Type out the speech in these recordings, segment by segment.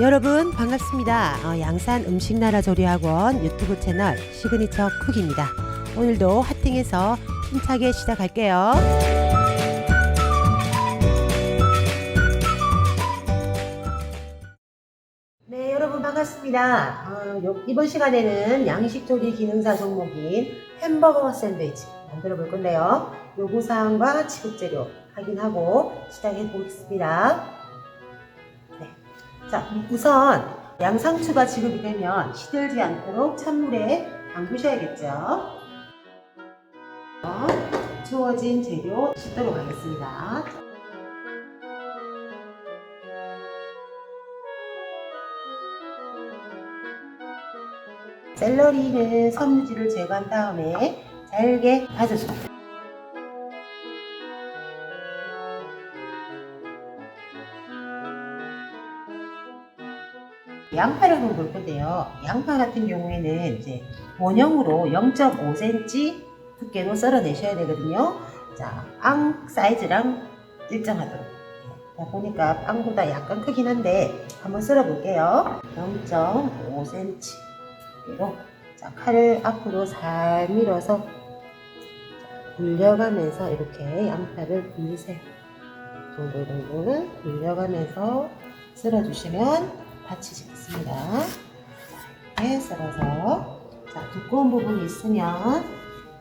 여러분 반갑습니다. 어, 양산 음식나라 조리학원 유튜브 채널 시그니처 쿡입니다. 오늘도 하팅에서 힘차게 시작할게요. 네, 여러분 반갑습니다. 어, 요- 이번 시간에는 양식 조리 기능사 종목인 햄버거 샌드위치 만들어 볼 건데요. 요구사항과 지급재료 확인하고 시작해 보겠습니다. 네. 자, 우선 양상추가 지급이 되면 시들지 않도록 찬물에 담그셔야겠죠. 어, 주어진 재료 씻도록 하겠습니다. 샐러리는 섬유질을 제거한 다음에 잘게 다져줍니다. 양파를 한번 볼 건데요. 양파 같은 경우에는 이제 원형으로 0.5cm 두께로 썰어내셔야 되거든요. 자, 빵 사이즈랑 일정하도록. 자, 보니까 빵보다 약간 크긴 한데 한번 썰어 볼게요. 0.5cm 두께로. 자, 칼을 앞으로 살 밀어서 자, 굴려가면서 이렇게 양파를 굴리세요. 이 정도 정도는 굴려가면서 썰어주시면 자, 이렇게 썰어서 자, 두꺼운 부분이 있으면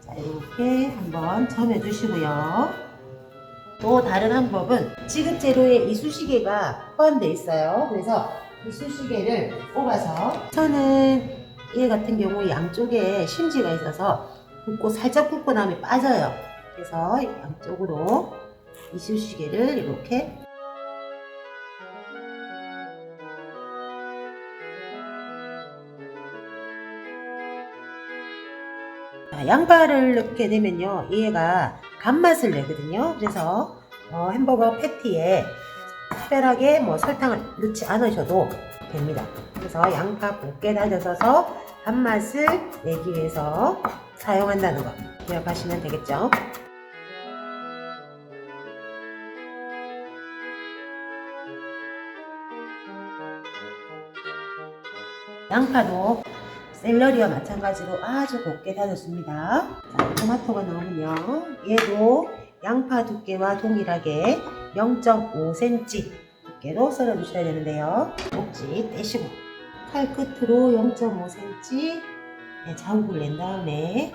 자, 이렇게 한번 점여주시고요. 또 다른 방법은 지급 재료에 이쑤시개가 포함되어 있어요. 그래서 이쑤시개를 뽑아서 저는 얘 같은 경우 양쪽에 심지가 있어서 굽고 살짝 굽고 나면 빠져요. 그래서 양쪽으로 이쑤시개를 이렇게 양파를 넣게 되면요, 얘가 단맛을 내거든요. 그래서 어, 햄버거 패티에 특별하게 뭐 설탕을 넣지 않으셔도 됩니다. 그래서 양파 곱게 다져서 단맛을 내기 위해서 사용한다는 거 기억하시면 되겠죠. 양파도 샐러리와 마찬가지로 아주 곱게 다졌습니다. 자, 토마토가 나오면요. 얘도 양파 두께와 동일하게 0.5cm 두께로 썰어 주셔야 되는데요. 꼭지 떼시고 칼 끝으로 0.5cm 자국을 낸 다음에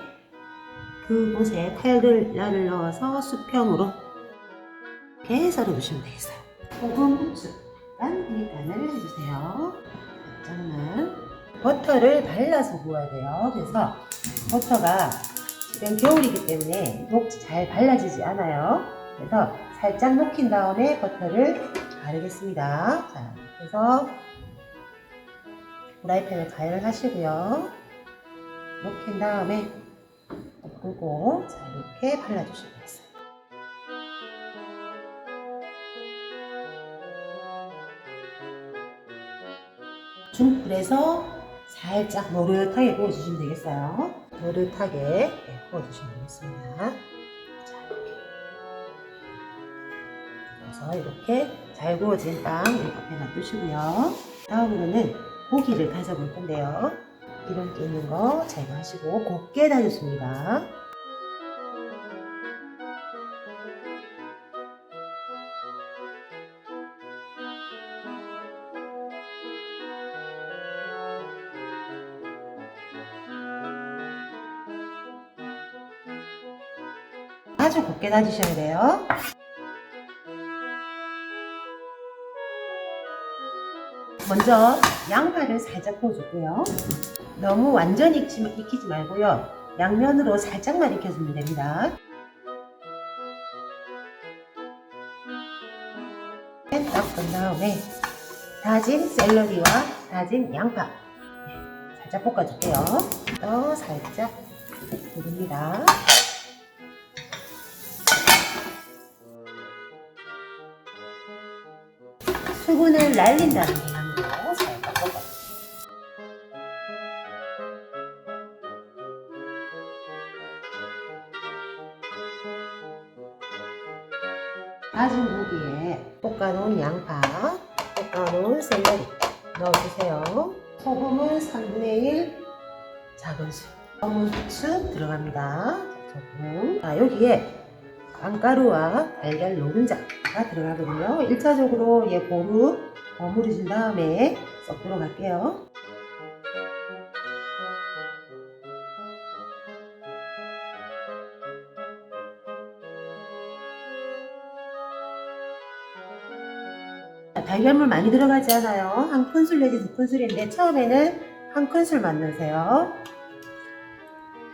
그곳에 칼을 나를 넣어서 수평으로 이렇게 썰어 주시면 되겠어요. 소금, 후추, 약간 밑간을 해주세요. 살짝만. 버터를 발라서 구워야 돼요. 그래서 버터가 지금 겨울이기 때문에 녹지 잘 발라지지 않아요. 그래서 살짝 녹인 다음에 버터를 바르겠습니다. 자, 그래서 프라이팬을 가열을 하시고요. 녹인 다음에 끄고 자 이렇게 발라주시면 되겠어요. 중불에서 살짝 노릇하게 구워주시면 되겠어요. 노릇하게 네, 구워주시면 되겠습니다. 자, 이렇게. 그래서 이렇게 잘 구워진 빵 앞에 놔두시고요. 다음으로는 고기를 다져볼 건데요. 기름기 있는 거 제거하시고 곱게 다졌습니다. 아주 곱게 다지셔야 돼요. 먼저 양파를 살짝 구워주고요. 너무 완전히 익히지 말고요. 양면으로 살짝만 익혀주면 됩니다. 닦은 다음에 다진 샐러리와 다진 양파 네, 살짝 볶아줄게요. 또 살짝 누릅니다. 수분을 날린다는 개념으로 살짝 볶아주세요. 다진 고기에 볶아놓은 양파, 볶아놓은 샐러리 넣어주세요. 소금은 3분의 1 작은 술. 검은 후추 들어갑니다. 소금. 자, 여기에 빵가루와 달걀 노른자가 들어가거든요. 1차적으로 얘 고루 버무려진 다음에 쏙 들어갈게요. 달걀물 많이 들어가지 않아요. 한 큰술 내지 두 큰술인데 처음에는 한 큰술만 넣으세요.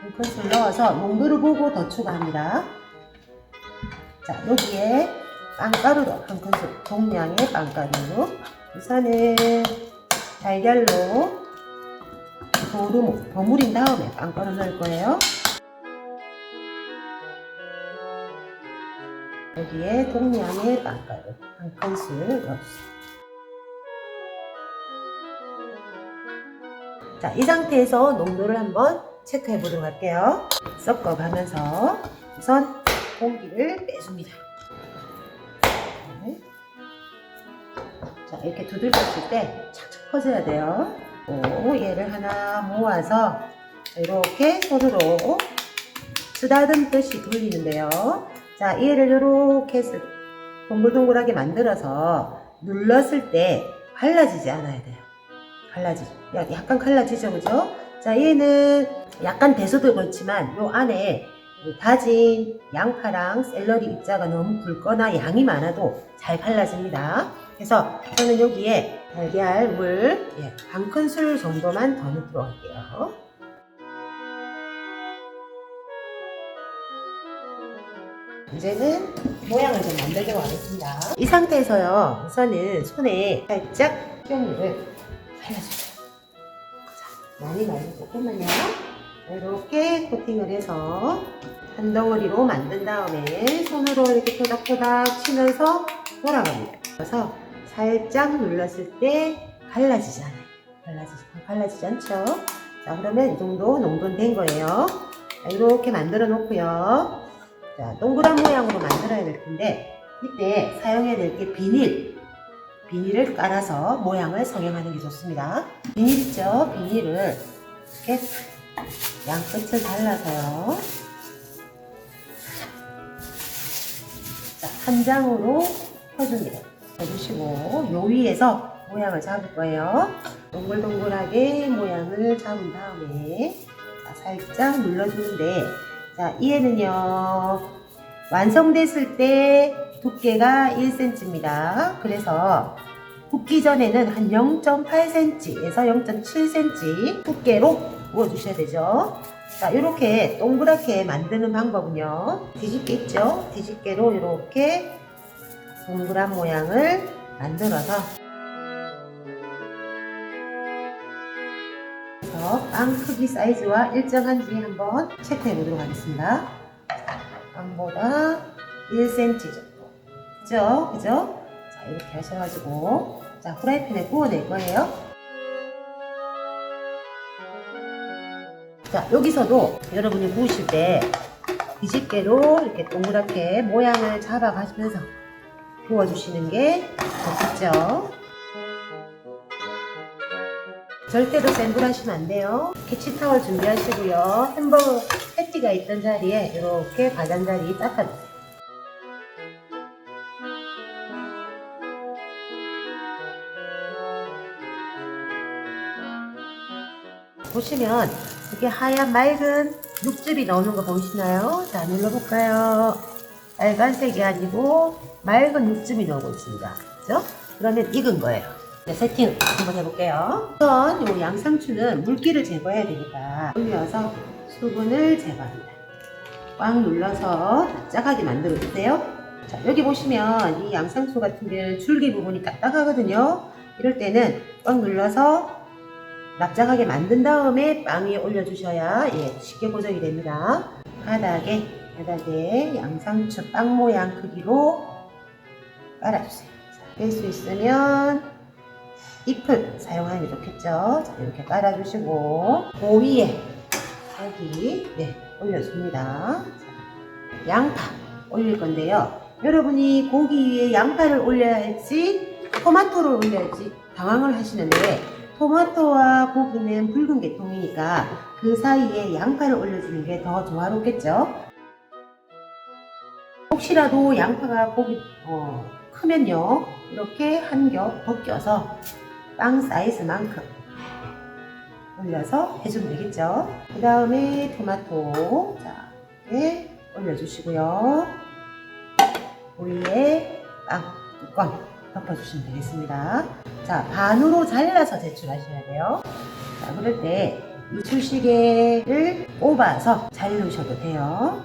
한 큰술 넣어서 농도를 보고 더 추가합니다. 자, 여기에 빵가루도 한 큰술, 동량의 빵가루. 우선은 달걀로 도루 버무린 다음에 빵가루 넣을 거예요. 여기에 동량의 빵가루 한 큰술 넣어주세요. 자, 이 상태에서 농도를 한번 체크해 보도록 할게요. 섞어가면서 우선 공기를 빼줍니다. 네. 자, 이렇게 두들겼을 때 착착 퍼져야 돼요. 오, 얘를 하나 모아서 이렇게 손으로 쓰다듬듯이 돌리는데요. 자, 얘를 이렇게 동글동글하게 만들어서 눌렀을 때 갈라지지 않아야 돼요. 갈라지, 약간 갈라지죠, 그죠? 자, 얘는 약간 대소되고 있지만 요 안에 그 다진 양파랑 샐러리 입자가 너무 굵거나 양이 많아도 잘 갈라집니다. 그래서 저는 여기에 달걀 물 예, 반 큰술 정도만 더 넣도록 할게요. 이제는 모양을 좀 만들도록 하겠습니다. 이 상태에서요, 우선은 손에 살짝 식용유를 발라주세요. 자, 많이 말고 조금만요. 이렇게 코팅을 해서 한 덩어리로 만든 다음에 손으로 이렇게 토닥토닥 치면서 돌아갑니다. 그래서 살짝 눌렀을 때 갈라지지 않아요. 갈라지지, 갈라지지 않죠? 자, 그러면 이 정도 농도는 된 거예요. 자, 이렇게 만들어 놓고요. 자, 동그란 모양으로 만들어야 될 텐데, 이때 사용해야 될 게 비닐. 비닐을 깔아서 모양을 성형하는 게 좋습니다. 비닐 있죠? 비닐을 이렇게 양 끝을 잘라서요. 자, 한 장으로 펴줍니다. 펴주시고, 요 위에서 모양을 잡을 거예요. 동글동글하게 모양을 잡은 다음에, 자, 살짝 눌러주는데, 자, 얘는요, 완성됐을 때 두께가 1cm입니다. 그래서 굽기 전에는 한 0.8cm에서 0.7cm 두께로 구워주셔야 되죠. 자, 이렇게 동그랗게 만드는 방법은요. 뒤집개 있죠? 뒤집개로 이렇게 동그란 모양을 만들어서 빵 크기 사이즈와 일정한지 한번 체크해 보도록 하겠습니다. 빵보다 1cm 정도. 그죠? 그죠? 자, 이렇게 하셔가지고, 자, 프라이팬에 구워낼 거예요. 자, 여기서도 여러분이 구우실 때 뒤집개로 이렇게 동그랗게 모양을 잡아가시면서 구워주시는 게 좋겠죠? 절대로 센 불 하시면 안 돼요. 키치타월 준비하시고요. 햄버거 패티가 있던 자리에 이렇게 가장자리 닦아주세요. 보시면 이렇게 하얀 맑은 육즙이 나오는 거 보이시나요? 자, 눌러볼까요? 빨간색이 아니고 맑은 육즙이 나오고 있습니다. 그죠? 그러면 익은 거예요. 네, 세팅 한번 해볼게요. 우선 이 양상추는 물기를 제거해야 되니까 올려서 수분을 제거합니다. 꽉 눌러서 납작하게 만들어 주세요. 자, 여기 보시면 이 양상추 같은 경우는 줄기 부분이 딱딱하거든요. 이럴 때는 꽉 눌러서 납작하게 만든 다음에 빵 위에 올려주셔야 예, 쉽게 고정이 됩니다. 바닥에, 바닥에 양상추 빵 모양 크기로 깔아주세요. 뺄 수 있으면 잎을 사용하는 게 좋겠죠. 자, 이렇게 깔아주시고, 그 위에 여기, 네, 올려줍니다. 자, 양파 올릴 건데요. 여러분이 고기 위에 양파를 올려야 할지, 토마토를 올려야 할지 당황을 하시는데 토마토와 고기는 붉은 계통이니까 그 사이에 양파를 올려주는 게 더 조화롭겠죠. 혹시라도 양파가 고기 어, 크면요 이렇게 한 겹 벗겨서 빵 사이즈만큼 올려서 해주면 되겠죠. 그 다음에 토마토 자 이렇게 올려주시고요. 위에 빵 뚜껑 덮어주시면 되겠습니다. 자 반으로 잘라서 제출하셔야 돼요. 자 그럴 때 이출시개를 꼽아서 자르셔도 돼요.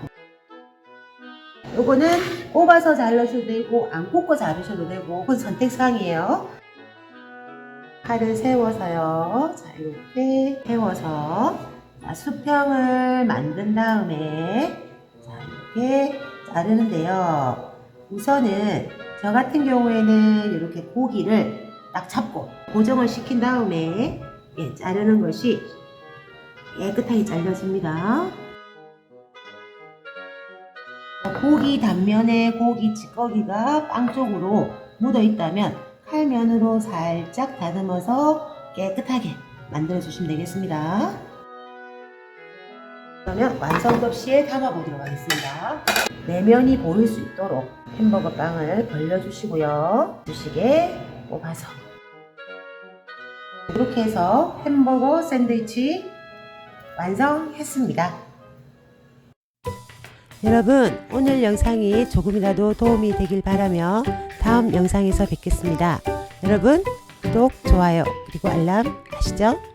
요거는 꼽아서 자르셔도 되고 안 꼽고 자르셔도 되고 그건 선택사항이에요. 칼을 세워서요. 자 이렇게 세워서 자, 수평을 만든 다음에 자 이렇게 자르는데요. 우선은 저 같은 경우에는 이렇게 고기를 딱 잡고 고정을 시킨 다음에 예, 자르는 것이 깨끗하게 잘려집니다. 고기 단면에 고기 찌꺼기가 빵 쪽으로 묻어 있다면 칼면으로 살짝 다듬어서 깨끗하게 만들어 주시면 되겠습니다. 그러면 완성 접시에 담아 보도록 하겠습니다. 내면이 보일 수 있도록 햄버거 빵을 벌려 주시고요. 주시게 뽑아서 이렇게 해서 햄버거 샌드위치 완성했습니다. 여러분 오늘 영상이 조금이라도 도움이 되길 바라며 다음 영상에서 뵙겠습니다. 여러분 구독, 좋아요 그리고 알람 하시죠?